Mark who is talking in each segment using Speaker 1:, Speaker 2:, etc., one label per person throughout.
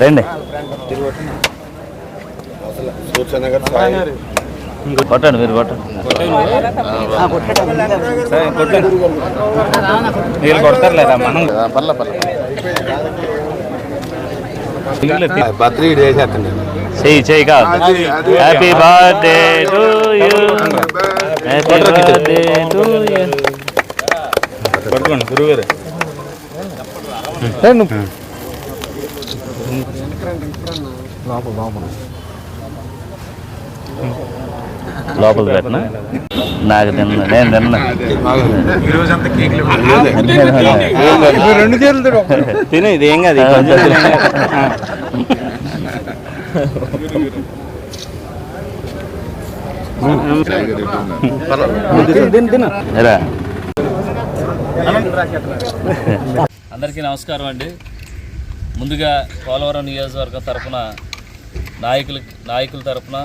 Speaker 1: రండి.
Speaker 2: సూర్చనగర్ సాయి.
Speaker 1: కొట్టండి మీరు
Speaker 3: వీళ్ళు కొడతారులేరా? మనం
Speaker 2: పర్ల పర్ల. బర్త్డే చేసేస్తాను
Speaker 1: చెయ్యి చెయ్యి కాదు. Happy birthday to you happy birthday to you
Speaker 3: పట్టుకోండి గురుగారు
Speaker 1: లోపల పెట్టినా నాకు తిన్న నేను తిన్నా
Speaker 3: ఈరోజు అంతా కేక్లు
Speaker 2: రెండు చేతులు
Speaker 3: తినే ఇది ఏం కాదు కొంచెం తినే.
Speaker 4: అందరికీ నమస్కారం అండి. ముందుగా పోలవరం నియోజకవర్గం తరఫున నాయకుల నాయకుల తరఫున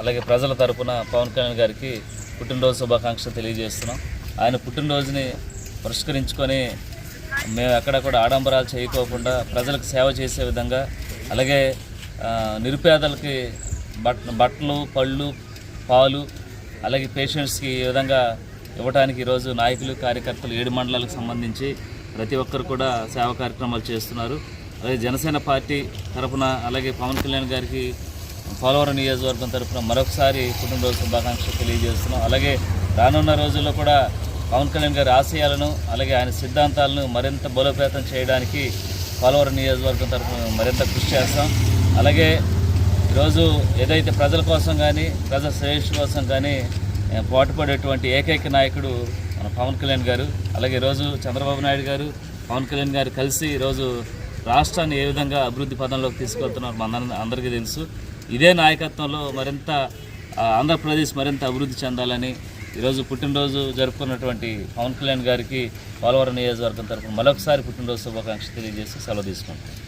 Speaker 4: అలాగే ప్రజల తరఫున పవన్ కళ్యాణ్ గారికి పుట్టినరోజు శుభాకాంక్షలు తెలియజేస్తున్నాం. ఆయన పుట్టినరోజుని పురస్కరించుకొని మేము ఎక్కడ కూడా ఆడంబరాలు చేయకోకుండా ప్రజలకు సేవ చేసే విధంగా అలాగే నిరుపేదలకి బట్ బట్టలు పళ్ళు పాలు అలాగే పేషెంట్స్కి ఈ విధంగా ఇవ్వడానికి ఈరోజు నాయకులు కార్యకర్తలు ఏడు మండలాలకు సంబంధించి ప్రతి ఒక్కరు కూడా సేవా కార్యక్రమాలు చేస్తున్నారు. అలాగే జనసేన పార్టీ తరఫున అలాగే పవన్ కళ్యాణ్ గారికి పోలవరం నియోజకవర్గం తరఫున మరొకసారి కుటుంబ శుభాకాంక్షలు తెలియజేస్తున్నాం. అలాగే రానున్న రోజుల్లో కూడా పవన్ కళ్యాణ్ గారి ఆశయాలను అలాగే ఆయన సిద్ధాంతాలను మరింత బలోపేతం చేయడానికి పోలవరం నియోజకవర్గం తరఫున మరింత కృషి చేస్తాం. అలాగే ఈరోజు ఏదైతే ప్రజల కోసం కానీ ప్రజల శ్రేయస్సు కోసం కానీ ఏ, పాటుపడేటువంటి ఏకైక నాయకుడు పవన్ కళ్యాణ్ గారు అలాగే ఈరోజు చంద్రబాబు నాయుడు గారు పవన్ కళ్యాణ్ గారు కలిసి ఈరోజు రాష్ట్రాన్ని ఏ విధంగా అభివృద్ధి పదంలోకి తీసుకెళ్తున్నారు మన అందరికీ తెలుసు. ఇదే నాయకత్వంలో మరింత ఆంధ్రప్రదేశ్ మరింత అభివృద్ధి చెందాలని ఈరోజు పుట్టినరోజు జరుపుకున్నటువంటి పవన్ కళ్యాణ్ గారికి పోలవరం నియోజకవర్గం తరఫున మరొకసారి పుట్టినరోజు శుభాకాంక్షలు తెలియజేసి సెలవు తీసుకుంటాం